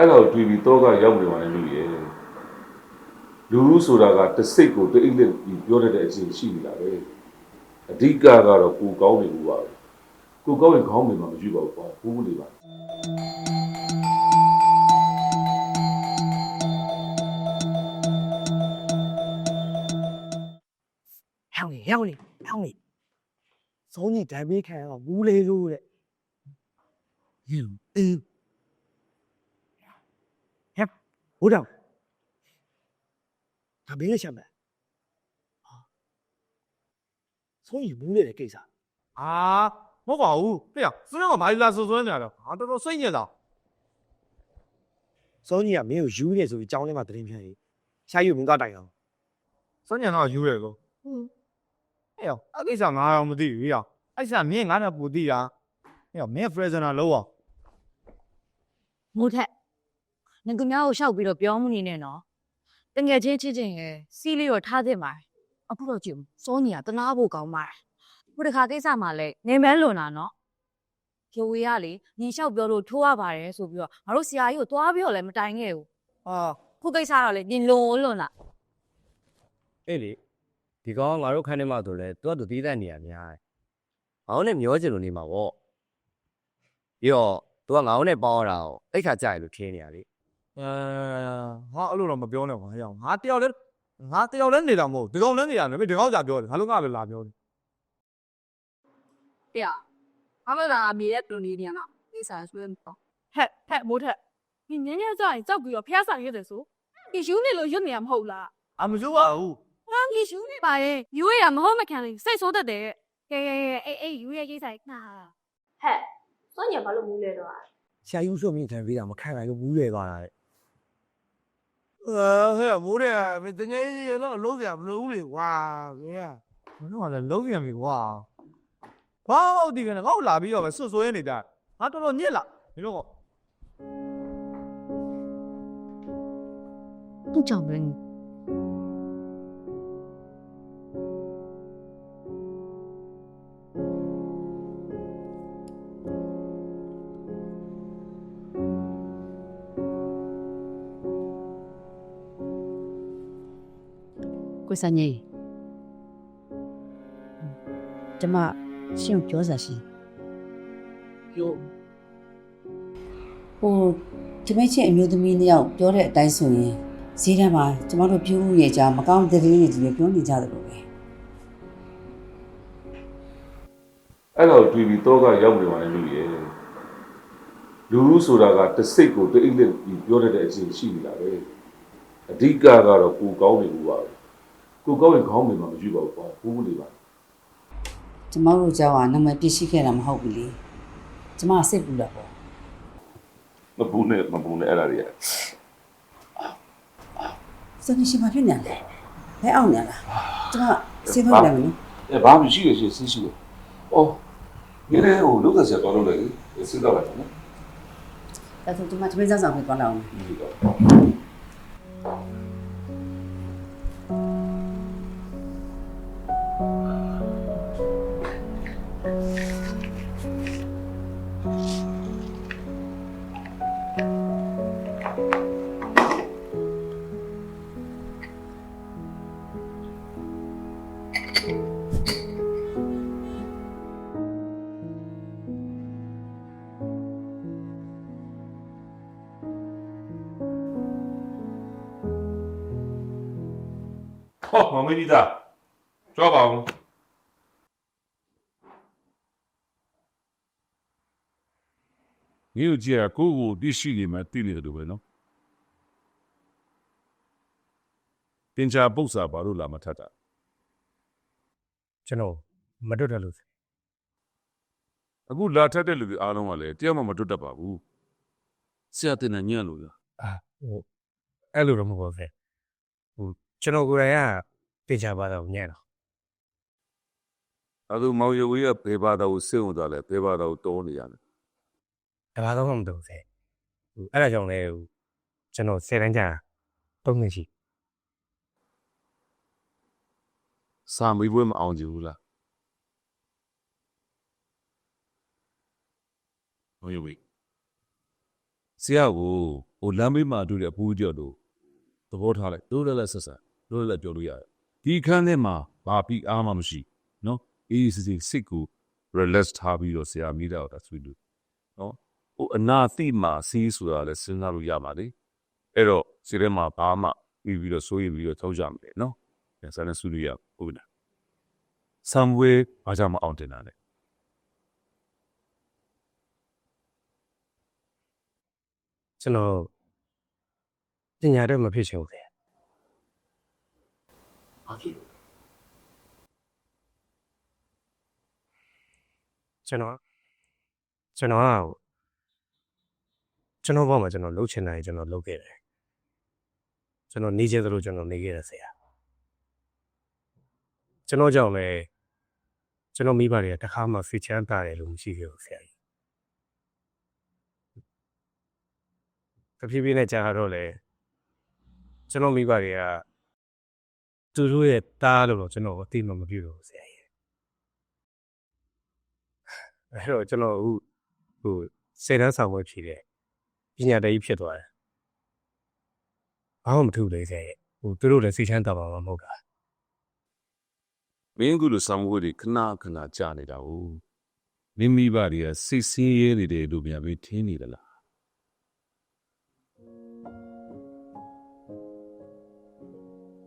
အဲ့တော့တွေ့ပြီးတော့ကရောက်နေပါလေလူရဲ့လူဆိုတာကတစ်စိတ်ကိုတိတ်လက်ပြီးပြောတတ်တဲ့အချိန်ရှိနေတာပဲအဓိကကတော့ကိုကောင်းနေဘူးပါပဲကိုကောင်းရင်ခေါင်းမြင်မှာမရှိပါဘူးကွာဘူးဘူးနေပါဟောင်းလေဟောင်းလေဟောင်းလေစုံးကြီးဓာတ်ပေးခံအောင်မူးလေးလို့တဲ့ယူအင်းဟဲ့ ဘုရားဒါဘယ်နဲ့ချက်မလဲဟာစုံးကြီးမူးနေတဲ့ကိစ္စအာမဟုတ်ပါဘူးဖေ။စွန်းကမာလီလာဆွဆွဲနေရတော့ဟာတော်တော်စိတ်ညစ်တာစုံးကြီးကမင်းကိုယူနေဆိုပြီးကြောင်းထဲမှာသတင်းဖြန့်ရေးရှာယူမင်းကတိုင်အောင်စွန်းညံတော့ယူရဲကိုဟင်းအေးရောအဲ့ကိစ္စငါတော့မသိဘူးရောအဲ့ကိစ္စမင်းငါနဲ့ပူသိတာအေးရောမင်း prisoner လုံးအောင်မိုးထက် ငါကများကိုရှောက်ပြီးတော့ပြောမနေနဲ့နော်တငယ်ချင်းချစ်ချင်းရယ်စီးလေးတော့ထားသင့်ပါတယ်အခုတော့ကြည့်ဦးစောညီကတနာဖို့ကောင်းပါတယ်ခုတခါကိစ္စမှာလဲနေမဲလွန်တာနော်ဖြိုဝေးကလေညီလျှောက်ပြောလို့ထိုးရပါတယ်ဆိုပြီးတော့ငါတို့ဆရာကြီးကိုသွားပြီးတော့လည်းမတိုင်ခဲ့ဘူးအာခုကိစ္စတော့လေညီလွန်လွန်လာအေးလေဒီကောင်ကငါတို့ခန်းထဲမှာဆိုလဲသူကသူတီးတဲ့နေရများတယ်။ငါတို့နဲ့မျောချင်လို့နေမှာပေါ့။ပြီးတော့သူကငါတို့နဲ့ပေါင်းရတာကိုအိတ်ခါကြရလို့ထင်းနေရလေအဲ ငါအဲ့လိုတော့မပြောနဲ့ကွာဟဲ့အောင်ငါတယောက်လည်းငါတယောက်လည်းနေတာမဟုတ်ဒီကောင်လည်းနေရတယ်မင်းဒီကောင်ကြာပြောတယ်ငါလုံးကလည်းလာပြောတယ်ပြအမလာမီရဲ့တူနီနေရလားဒီစားဆွေးမပေါ့ဟက်ဟက်မိုးထက်ညညညကြရင်ကြောက်ပြီးတော့ဖျားဆိုင်ရတယ်ဆိုဒီယူနေလို့ရွတ်နေရမဟုတ်လားအမစိုးပါဘူးဟာဒီယူနေပါရဲ့ယူရမဟုတ်မခံလေစိတ်ဆိုးတတ်တယ်ကဲကဲကဲအေးအေးယူရဲ့ကိစ္စကနာဟက်စွန့်ညဘာလို့မူးလဲတော့ဆရာယူစုံမြင်ခံပေးတာမခံနိုင်ဘူးမူးလဲသွားတာလေ အဲဟဲ့မိုးတဲ့မင်းတကယ်ရတော့လုံးစရာမလိုဘူးလေကွာခင်ဗျာမင်းတို့ကလည်းလုံးပြန်ပြီကွာဘာဟုတ်ဒီကနေ့ငါ့ကိုလာပြီးတော့ပဲဆွတ်ဆွဲနေတာငါတော်တော်ညစ်လာဒီတော့သူ့ကြောင့်ပဲ ကိုစံကြီးကျမရှင်းကိုပြောစားရှိပြောဟိုဒီမိတ်ချင်းအမျိုးသမီးနှစ်ယောက်ပြောတဲ့အတိုင်းဆိုရင်ဈေးထဲမှာကျမတို့ပြူးရဲ့ကြားမကောင်းတဲ့သတင်းတွေကြီးပဲပြောနေကြတယ်လို့ပဲအဲ့တော့တွေ့ပြီးတော့ကရောက်နေပါလေလူရဲ့လူဆိုတာကတစ်စိတ်ကိုတိတ်လက်ပြီးပြောတတ်တဲ့အချိန်ရှိနေတာပဲအဓိကကတော့ကိုကောင်းနေဘူးပါပဲ ကိုကောင်းရင်ခေါင်းမြင်မှာမရှိပါဘူးကွာဘူးဘူးနေပါကျမတို့ကြောက်ကနာမည်ပြည့်ရှိခဲ့တာမဟုတ်ဘူးလေကျမစိတ်ပူတာပေါ့မဘူးနဲ့မဘူးနဲ့အဲ့ဒါတွေကစနေရှိမှဖြစ်နေတယ်ဘယ်အောင်နေလားကျမစေးထုတ်လိုက်မယ်နော်အဲဘာမှရှိရရှိစီးရှိတယ်။အော်ဒီလေဟိုလုကဆက်ကောင်းလို့လေစဉ်းစားပါတော့နော်ဒါဆိုကျမတမင်းစားဆောင်ပဲသွားလောက်အောင်။ ဒီတော့ဟောမမကြီးသားကြွားပါဦးမြို့ကြီးကကိုကိုတိရှိနေမှတိနေတယ်လို့ပဲနော်ပင်ချာပု္ပ္ပစာဘာလို့လာမထတာကျွန်တော်မတွတ်တယ်လို့အခုလာထက်တဲ့လူတွေအားလုံးကလည်းတရားမှမတွတ်တတ်ပါဘူးဆရာတင်နေညံ့လို့ရအာဟိုအဲ့လိုတော့မဟုတ်ပါဘူးဟိုကျွန်တော်ကိုယ်တိုင်က တင်ချပါတော့ညံ့တော့အဲဒါမောင်ရဝေးကဘေဘာသာကိုစိတ်ဝင်စားလဲဘေဘာသာကိုတောင်းနေရတယ်အဘာတော့မတော့ဆဲဟိုအဲ့ဒါကြောင့်လဲဟိုကျွန်တော်ဆယ်တန်းကြာတုံးနေရှိစာမေးပွဲမအောင်ကြဘူးလားမောင်ရဝေးဆရာကိုဟိုလမ်းဘေးမှာတွေ့တဲ့အပူးကြော်တို့သဘောထားလိုက်တို့လည်းလည်းဆက်ဆက်တို့လည်းလည်းပြောလို့ရတယ် ဒီခန်းထဲမှာဘာပြီးအားမှမရှိနော်အေးစစ်စစ်စိတ်ကို relax ထားပြီးတော့ဆရာမိတော့တာဆွေးလို့နော်ဟိုအနာသိမှစီးဆိုတာလည်းစဉ်းစားလို့ရပါလေအဲ့တော့စီထဲမှာဘာမှပြီးပြီးတော့စိုးရိမ်ပြီးတော့ထောက်ကြမယ်နော်ဒါစားနေဆွေးလို့ရဟုတ်လား somewhere ဘာကြောင့်မအောင်တင်တာလဲကျွန်တော်ပညာတတ်မဖြစ်ချင်ဘူးဆရာ ဘာဖြစ်လို့ကျွန်တော်ကျွန်တော်ကကျွန်တော်ဘောမှာကျွန်တော်လှုပ်ချင်တာကြီးကျွန်တော်လှုပ်ခဲ့တယ်ကျွန်တော်နေချင်သလိုကျွန်တော်နေခဲ့တယ်ဆရာကျွန်တော်ကြောင့်လည်းကျွန်တော်မိဘတွေကတစ်ခါမှဖိချမ်းတာတယ်လို့မရှိခဲ့ဘူးဆရာကြီးတဖြည်းဖြည်းနဲ့ကြာတော့လေကျွန်တော်မိဘတွေက သူတို့ရဲ့တားလို့တော့ကျွန်တော်အသိမှမပြုတော့ဘူးဆရာကြီးအဲ့တော့ကျွန်တော်အခုဟိုစေတန်းဆောင်ဝဲဖြည့်တယ်ပညာတတ်ကြီးဖြစ်သွားတယ်ဘာမှမထူးလေဆရာရဲ့ဟိုသူတို့လည်းစိတ်ချမ်းသာပါမှာမဟုတ်တာမင်းကလို့ somewhere တွေခဏခဏကြာနေတာ哦မိမိဘာတွေကစိတ်ဆင်းရဲနေတယ်လို့ပြန်ပြီးထင်းနေသလား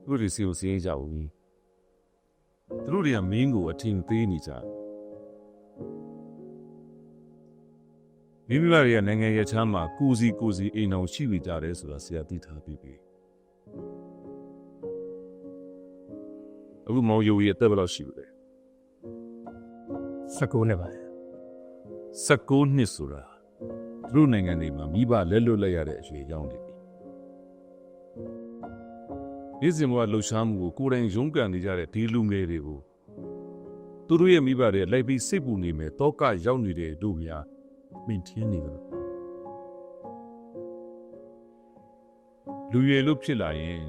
သူတို့တွေစီကိုစင်းကြဘူးသူတို့တွေကမင်းကိုအထင်သေးနေကြတယ်မိမိဘာတွေကနိုင်ငံရဲ့ချမ်းမှာကိုစီကိုစီအိမ်အောင်ရှိနေကြတယ်ဆိုတာဆရာသိထားပြီးပြီအခုမောင်ယိုရဲ့အသက်ဘယ်လောက်ရှိပြီလဲ19နှစ်ပါ16နှစ်ဆိုတာသူတို့နိုင်ငံတွေမှာမိဘလက်လွတ်လိုက်ရတဲ့အရွယ်ရောက်နေပြီ။ ဒီစင်ဘဝလှူရှားမှုကိုကိုယ်တိုင်ရုန်းကန်နေကြတဲ့ဒီလူငယ်တွေကိုသူတို့ရဲ့မိဘတွေလိုက်ပြီးစိတ်ပူနေမယ်တောကရောက်နေတဲ့တို့များမင်းထင်းနေတယ်လူရည်လို့ဖြစ်လာရင်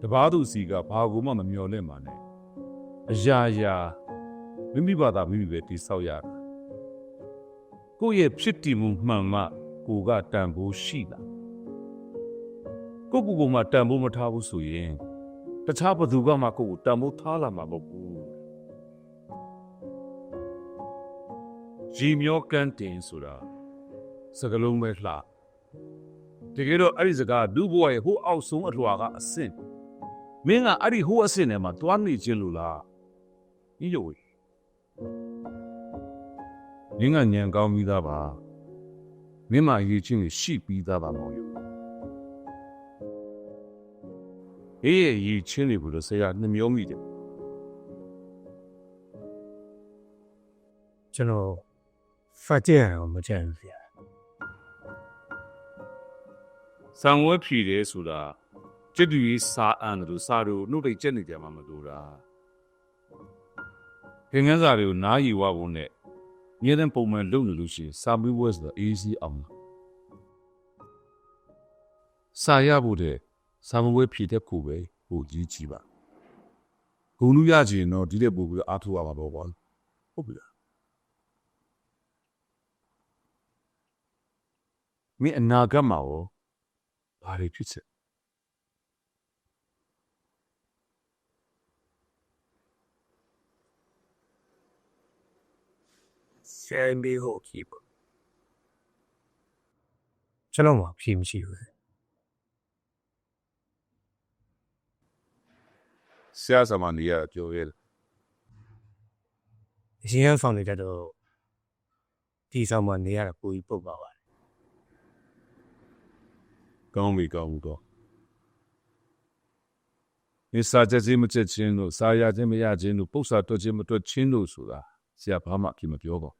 တပားသူစီကဘာကူမှမမျော်လင့်ပါနဲ့အရာရာမိမိဘာသာမိမိပဲတိဆောက်ရတာကိုယ့်ရဲ့ဖြစ်တည်မှုမှန်မှကိုကတန်ဖိုးရှိတာ ကိုယ့်ကိုယ်ကိုယ်မှတန်ဖိုးမထားဘူးဆိုရင်တခြားဘသူကမှကိုယ့်ကိုတန်ဖိုးထားလာမှာမဟုတ်ဘူးရီမျောကန်တင်ဆိုတာစကလုံးပဲလှတကယ်တော့အဲ့ဒီစကားဒုဘဝရဲ့ဟိုအောက်ဆုံးအထွာကအဆင့်မင်းကအဲ့ဒီဟိုအဆင့်ထဲမှာတွားနေခြင်းလို့လားညို့ဝေမင်းကညံကောင်းပြီးသားပါမင်းမအရေးချင်းကိုရှိပြီးသားပါမောင်ယူ အေးရဲ့အရေးချင်းတွေကိုလို့ဆရာနှမျောမိတယ်ကျွန်တော်ဖတ်ကြရအောင်မကြမ်းဘူးဆရာဆံဝဲဖြီတယ်ဆိုတာจิตတူရေးစာအန်တို့စာတို့နှုတ်တိတ်ကျက်နေကြမှာမလို့လားခင်ငန်းစာတွေကိုနားယူဝဖို့နဲ့ညတဲ့ပုံမှန်လုပ်နေလို့ရှိရင်စာမေးပွဲဆိုတာအေးစီးအောင်လားစာရဖို့တဲ့ စာမေးပွဲဖြေတဲ့ကိုပဲဟိုကြီးကြီးပါဂုံလူရချင်တော့ဒီတဲ့ပို့ပြီးအားထုတ်ရမှာပေါ့ကွာဟုတ်ပြီလားမင်းအနာဂတ်မှာရောဘာတွေဖြစ်စေဆရာမေးဟုတ်ကြည့်ပေါ့ကျွန်တော်မှဖြေမရှိဘူး ရာဆရာမနေရပြောရဲတယ်အရင်ကဆောင်နေတတ်တော့ဒီဆောင်မှနေရတာကိုကြီးပုတ်ပါပါတယ်ကောင်းပြီကောင်းပြီတော့ဒီစာချက်ချင်းမချက်ချင်းတို့စာရချင်းမရချင်းတို့ပု္ပ္ပာတွက်ချင်းမတွက်ချင်းတို့ဆိုတာဆရာဘာမှအပြစ်မပြောပါဘူး